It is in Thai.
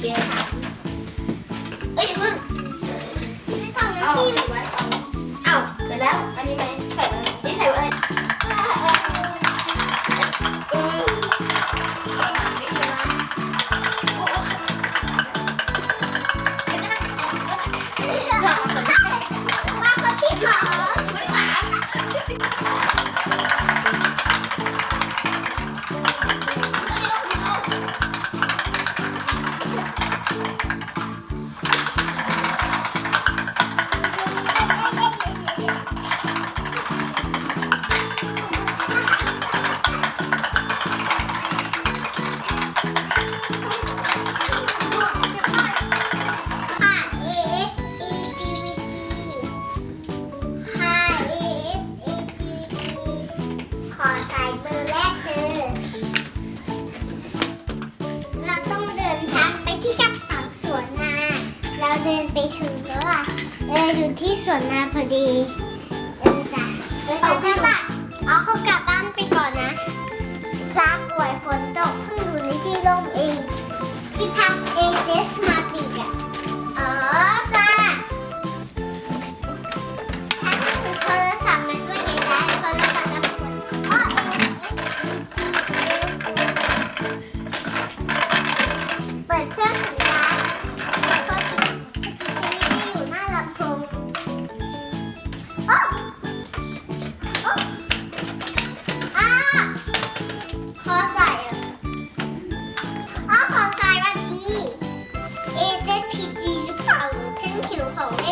先。 สายเบอร์แรกคือเราต้องเดินทางไปที่กับเขาสวนนา เราเดินไปถึงแล้วอะเราอยู่ที่สวนนาพอดี Oh.